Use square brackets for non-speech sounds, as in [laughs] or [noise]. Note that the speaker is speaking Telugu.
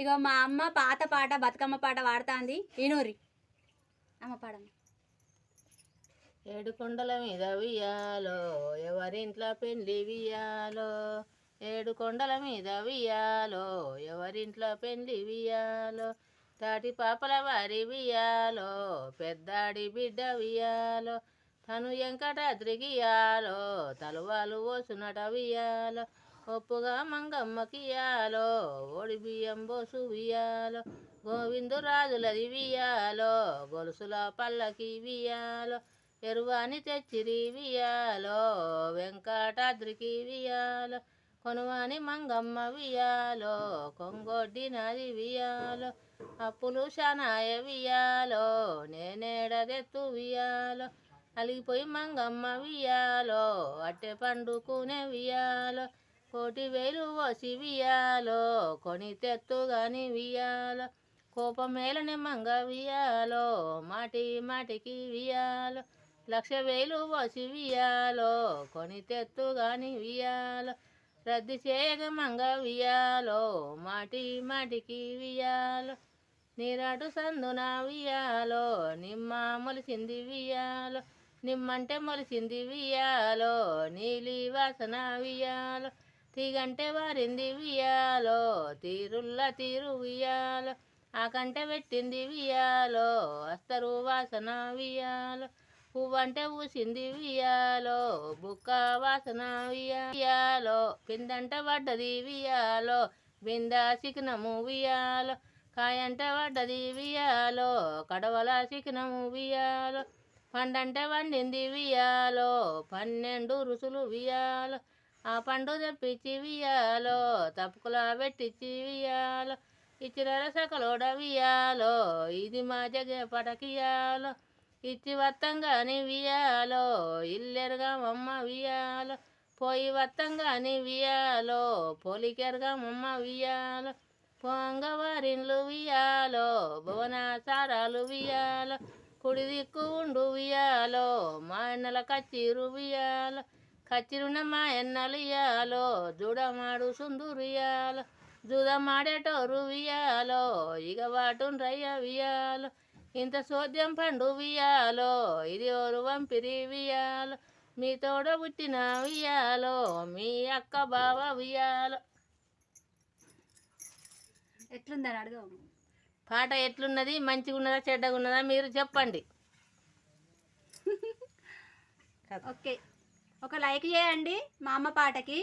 ఇక ఇగో మా అమ్మ పాత పాట బతుకమ్మ పాట పాడుతుంది. ఈనూరి అమ్మ పాడమ్మ. ఏడు కొండల మీద వియ్యాలో ఎవరింట్లో పెళ్ళి వియ్యాలో ఏడు కొండల మీద వియ్యాలో ఎవరింట్లో పెళ్ళి వియ్యాలో తాటి పాపల వారి వియాలో పెద్దాడి బిడ్డ వియాలో తను వెంకటాద్రికియాలో తలువాలు ఓసునట వియాలో ఒప్పుగా మంగమ్మకియాలో ఓడి బియ్యం బోసు వియ్యాలో గోవిందు రాజులది వియ్యాలో గొలుసుల పల్లకి వియ్యాలో ఎరువాని తెచ్చిరి వియాలో వెంకటాద్రికి వియాలో కొనువాని మంగమ్మ వియాలో కొంగొడ్డి నది వియాలో అప్పులు శనాయ వియాలో నేనేడదెత్తు వియాలో అలిగిపోయి మంగమ్మ వియాలో అట్టె పండుకునే వియాలో కోటి వేలు వసివియాలో కొని తెత్తుగాని వియాలో కోపమేలని మంగ వియాలో మాటి మాటికి వియాలో లక్ష వేలు వసి వియాలో కొని తెత్తుగాని వియాలో రద్దు చేయక మంగ వియాలో మాటి మాటికి వియాలో నీరాటు సందున వియాలో నిమ్మ మొలిసింది వియాలో నిమ్మంటే మొలిసింది వియాలో నీలి వాసన వియాలో తీగంటే వారింది వియాలో తీరుల్ల తీరు వియాలో ఆ కంటే పెట్టింది వియాలో అస్తరు వాసన వియాలో పువ్వంటే ఊసింది వియాలో బుక్క వాసన వియాలో పిందంట పడ్డది వియాలో బింద సిక్నము వియాలో కాయంట పడ్డది వియాలో కడవల సిక్నము వియాలో పండంటే వండింది వియాలో పన్నెండు రుసులు వియాలో ఆ పండు తెప్పించి వియాలో తప్పుకులా పెట్టించి వియాలో ఇచ్చిన రసకలోడ వియాలో ఇది మా జగ పటకియాలో ఇచ్చి వత్తంగాని వియాలో ఇల్లెరగా మమ్మ వియాలో పోయి వత్తంగాని వియాలో పోలికెరుగా మమ్మ వియాలో పొంగవారిన్లు వియాలో భువనాసారాలు వియాలో కుడి దిక్కు ఉండు వియాలో మా ఎన్నల కచ్చిరు వియాలో ఎన్నలు ఇయాలో జుడమాడు సుందురియాలో జుదమాడేటోరు వియాలో ఇక వాటుండ్రయ్య వియాలో ఇంత సోద్యం పండు వియాలో ఇది ఓరు వంపిరి వియాలో మీ తోడ పుట్టిన వియాలో మీ అక్క బావ వియాలో ఎట్లుందని అడగవు. పాట ఎట్లున్నది మంచిగా ఉన్నదా చెడ్డగా ఉన్నదా మీరు చెప్పండి. [laughs] ఓకే. ఒక లైక్ చేయండి మా అమ్మ పాటకి.